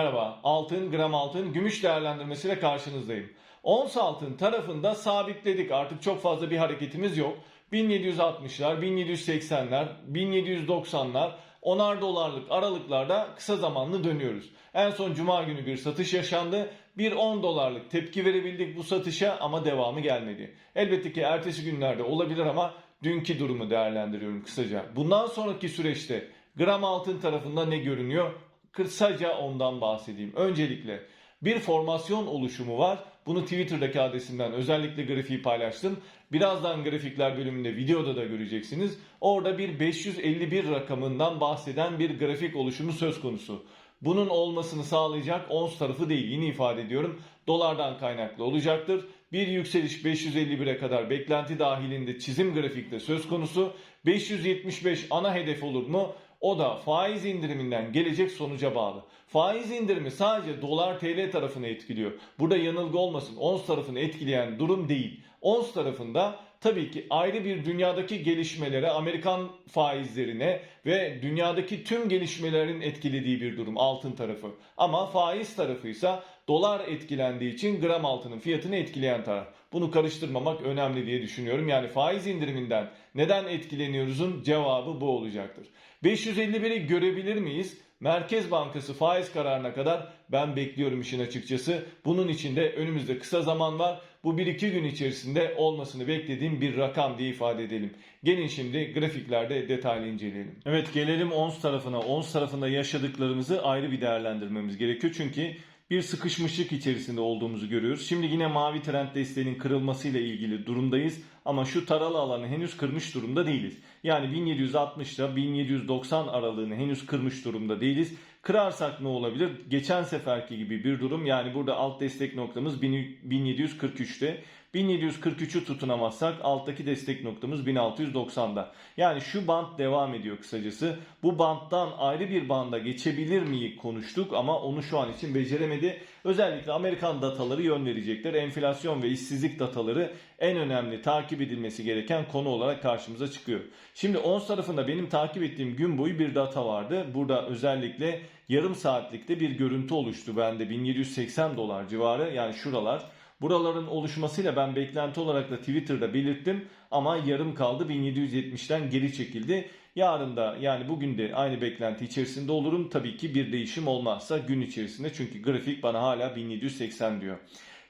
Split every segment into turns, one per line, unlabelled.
Merhaba, altın, gram altın, gümüş değerlendirmesiyle karşınızdayım. Ons altın tarafında sabitledik. Artık çok fazla bir hareketimiz yok. 1760'lar, 1780'ler, 1790'lar, onar dolarlık aralıklarda kısa zamanlı dönüyoruz. En son cuma günü bir satış yaşandı. Bir 10 dolarlık tepki verebildik bu satışa ama devamı gelmedi. Elbette ki ertesi günlerde olabilir ama dünkü durumu değerlendiriyorum kısaca. Bundan sonraki süreçte gram altın tarafında ne görünüyor? Kısaca ondan bahsedeyim. Öncelikle bir formasyon oluşumu var. Bunu Twitter'daki adresimden özellikle grafiği paylaştım. Birazdan grafikler bölümünde videoda da göreceksiniz. Orada bir 551 rakamından bahseden bir grafik oluşumu söz konusu. Bunun olmasını sağlayacak ons tarafı değil yine ifade ediyorum. Dolardan kaynaklı olacaktır. Bir yükseliş 551'e kadar beklenti dahilinde çizim grafikte söz konusu. 575 ana hedef olur mu? O da faiz indiriminden gelecek sonuca bağlı. Faiz indirimi sadece dolar TL tarafını etkiliyor. Burada yanılgı olmasın. Ons tarafını etkileyen durum değil. Ons tarafında tabii ki ayrı bir dünyadaki gelişmelere, Amerikan faizlerine ve dünyadaki tüm gelişmelerin etkilediği bir durum altın tarafı. Ama faiz tarafıysa dolar etkilendiği için gram altının fiyatını etkileyen taraf. Bunu karıştırmamak önemli diye düşünüyorum. Yani faiz indiriminden neden etkileniyoruzun cevabı bu olacaktır. 551'i görebilir miyiz? Merkez Bankası faiz kararına kadar ben bekliyorum işin açıkçası. Bunun için de önümüzde kısa zaman var. Bu 1-2 gün içerisinde olmasını beklediğim bir rakam diye ifade edelim. Gelin şimdi grafiklerde detaylı inceleyelim. Evet gelelim ons tarafına. Ons tarafında yaşadıklarımızı ayrı bir değerlendirmemiz gerekiyor. Çünkü bir sıkışmışlık içerisinde olduğumuzu görüyoruz. Şimdi yine mavi trend desteğinin kırılmasıyla ilgili durumdayız. Ama şu taralı alanı henüz kırmış durumda değiliz. Yani 1760 ile 1790 aralığını henüz kırmış durumda değiliz. Kırarsak ne olabilir? Geçen seferki gibi bir durum. Yani burada alt destek noktamız 1743'te. 1743'ü tutunamazsak alttaki destek noktamız 1690'da. Yani şu band devam ediyor kısacası. Bu banttan ayrı bir banda geçebilir miyi konuştuk ama onu şu an için beceremedi. Özellikle Amerikan dataları yön verecekler. Enflasyon ve işsizlik dataları en önemli takip edilmesi gereken konu olarak karşımıza çıkıyor. Şimdi ons tarafında benim takip ettiğim gün boyu bir data vardı. Burada özellikle yarım saatlikte bir görüntü oluştu bende 1780 dolar civarı yani şuralar. Buraların oluşmasıyla ben beklenti olarak da Twitter'da belirttim ama yarım kaldı 1770'ten geri çekildi. Yarın da yani bugün de aynı beklenti içerisinde olurum. Tabii ki bir değişim olmazsa gün içerisinde çünkü grafik bana hala 1780 diyor.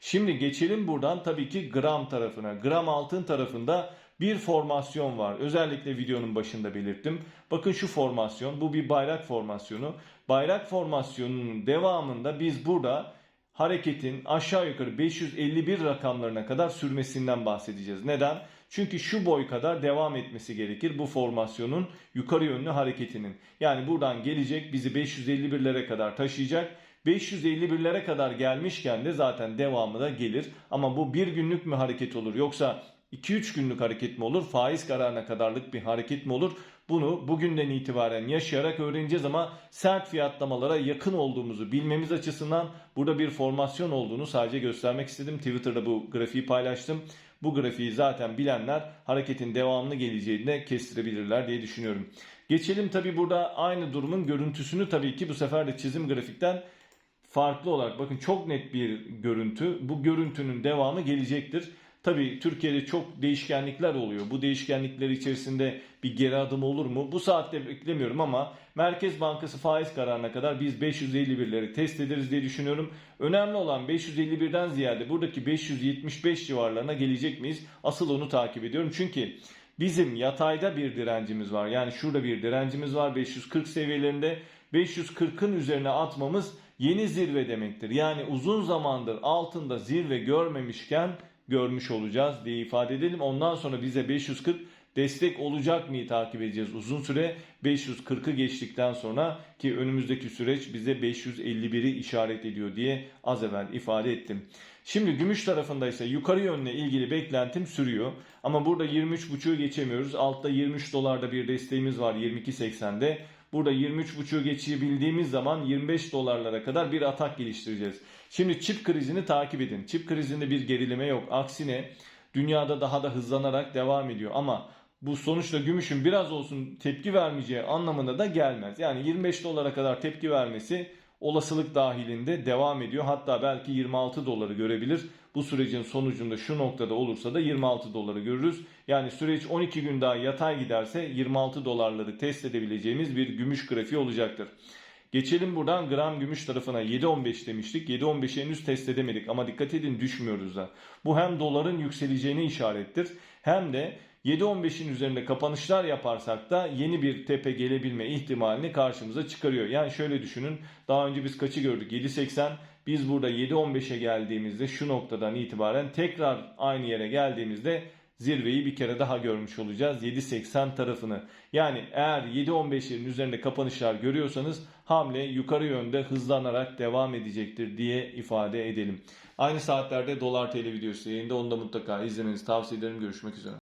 Şimdi geçelim buradan tabii ki gram tarafına. Gram altın tarafında bir formasyon var. Özellikle videonun başında belirttim. Bakın şu formasyon bu bir bayrak formasyonu. Bayrak formasyonunun devamında biz burada hareketin aşağı yukarı 551 rakamlarına kadar sürmesinden bahsedeceğiz. Neden? Çünkü şu boy kadar devam etmesi gerekir bu formasyonun yukarı yönlü hareketinin. Yani buradan gelecek bizi 551'lere kadar taşıyacak. 551'lere kadar gelmişken de zaten devamı da gelir. Ama bu bir günlük mü hareket olur yoksa 2-3 günlük hareket mi olur? Faiz kararına kadarlık bir hareket mi olur? Bunu bugünden itibaren yaşayarak öğreneceğiz ama sert fiyatlamalara yakın olduğumuzu bilmemiz açısından burada bir formasyon olduğunu sadece göstermek istedim. Twitter'da bu grafiği paylaştım. Bu grafiği zaten bilenler hareketin devamlı geleceğini kestirebilirler diye düşünüyorum. Geçelim tabi burada aynı durumun görüntüsünü tabii ki bu sefer de çizim grafikten farklı olarak bakın çok net bir görüntü. Bu görüntünün devamı gelecektir. Tabii Türkiye'de çok değişkenlikler oluyor. Bu değişkenlikler içerisinde bir geri adım olur mu? Bu saatte beklemiyorum ama Merkez Bankası faiz kararına kadar biz 551'leri test ederiz diye düşünüyorum. Önemli olan 551'den ziyade buradaki 575 civarlarına gelecek miyiz? Asıl onu takip ediyorum. Çünkü bizim yatayda bir direncimiz var. Yani şurada bir direncimiz var 540 seviyelerinde. 540'ın üzerine atmamız yeni zirve demektir. Yani uzun zamandır altında zirve görmemişken görmüş olacağız diye ifade edelim. Ondan sonra bize 540 destek olacak mı takip edeceğiz uzun süre 540'ı geçtikten sonra ki önümüzdeki süreç bize 551'i işaret ediyor diye az evvel ifade ettim. Şimdi gümüş tarafında ise yukarı yönle ilgili beklentim sürüyor. Ama burada 23.5'u geçemiyoruz. Altta 23 dolarda bir desteğimiz var 22.80'de. Burada 23.5'u geçebildiğimiz zaman 25 dolarlara kadar bir atak geliştireceğiz. Şimdi çip krizini takip edin. Çip krizinde bir gerileme yok. Aksine dünyada daha da hızlanarak devam ediyor. Ama bu sonuçta gümüşün biraz olsun tepki vermeyeceği anlamına da gelmez. Yani 25 dolara kadar tepki vermesi olasılık dahilinde devam ediyor. Hatta belki 26 doları görebilir. Bu sürecin sonucunda şu noktada olursa da 26 doları görürüz. Yani süreç 12 gün daha yatay giderse 26 dolarları test edebileceğimiz bir gümüş grafiği olacaktır. Geçelim buradan gram gümüş tarafına 7.15 demiştik. 7.15'i henüz test edemedik ama dikkat edin düşmüyoruz da. Bu hem doların yükseleceğine işarettir hem de 7.15'in üzerinde kapanışlar yaparsak da yeni bir tepe gelebilme ihtimalini karşımıza çıkarıyor. Yani şöyle düşünün daha önce biz kaçı gördük 7.80 biz burada 7.15'e geldiğimizde şu noktadan itibaren tekrar aynı yere geldiğimizde zirveyi bir kere daha görmüş olacağız 7.80 tarafını. Yani eğer 7.15'lerin üzerinde kapanışlar görüyorsanız hamle yukarı yönde hızlanarak devam edecektir diye ifade edelim. Aynı saatlerde dolar TL videosu yayında onu da mutlaka izlemenizi tavsiye ederim. Görüşmek üzere.